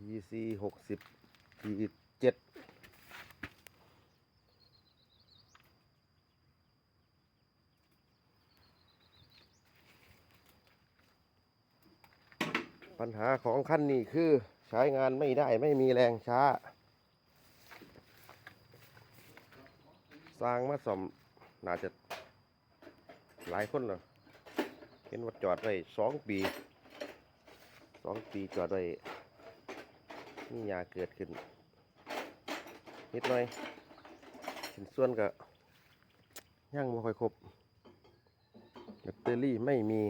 TC หกสิบ T เจ็ดปัญหาของคันนี้คือใช้งานไม่ได้ไม่มีแรงช้า สร้างมาสมน่าจะหลายคนแล้วเห็นว่าจอดไว้สองปีสองปีจอดไว้ นี่ยาเกิดขึ้น นิดหน่อยสินส่วนก็ยังไม่ค่อยครบแบตเตอรี่ไม่มี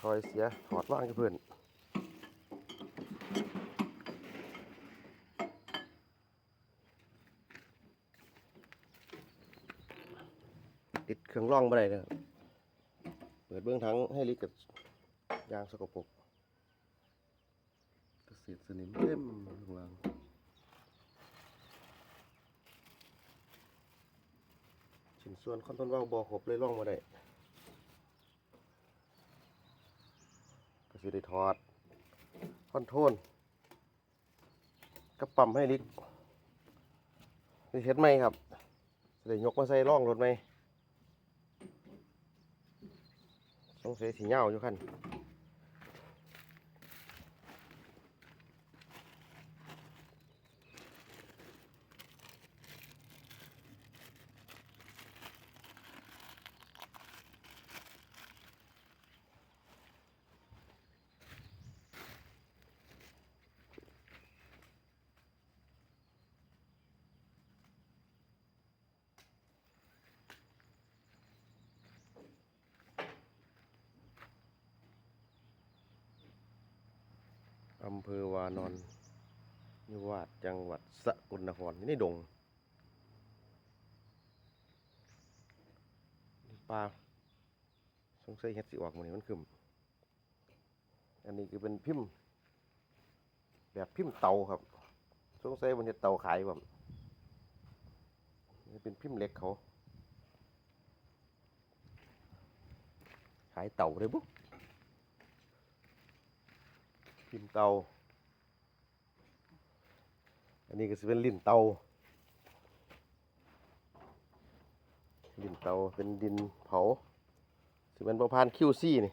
ถอยเสียถอดว่างกับเพื่อนติดเครื่องร่องบ่ได้เลยครับเปิดเบื้องทั้งให้ลิกกับยางสกปรก กระสีสนิมเต็มข้างล่างชิ้นส่วนคอนโทรลว่าวบอครบเลยร่องมาได้ก็สิได้ถอดคอนโทรลกระปั๊มให้ลิกได้เฮ็ดไหมครับสิได้ยกมาใส่ร่องรถไหมสงสัยสีเหงาอยู่คัน อำเภอวานอนนิวาสจังหวัดสกลนครนี่ดงปลาสงสัยเห็ดสิออกมันนี่มันขึ้นอันนี้คือเป็นพิมพ์ แบบพิมพ์เตาครับ สงสัยมันเห็ดเตาขายแบบนี่เป็นพิมพ์เล็กเขา ขายเตาได้บุ๊ พิมพ์เตา อันนี้ก็จะเป็นลิ้นเตา ลิ้นเตาเป็นดินเผาสิเป็นประพานคิวซี่นี่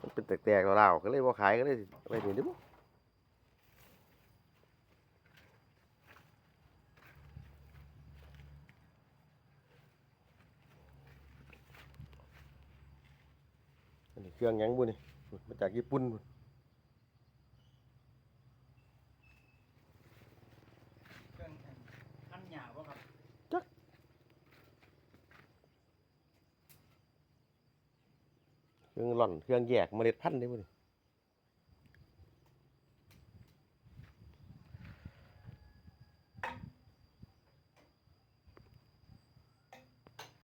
มันเป็นแตกๆเราๆก็เลยว่าขายก็เลยไว้นี่เดิบุอันนี้เครื่องยังบุนี่มาจากญี่ปุ่นพุ่น เครื่องอันหยาบครับ เครื่องหล่อนเครื่องแยกเมล็ดพันธุ์ได้บ่นี่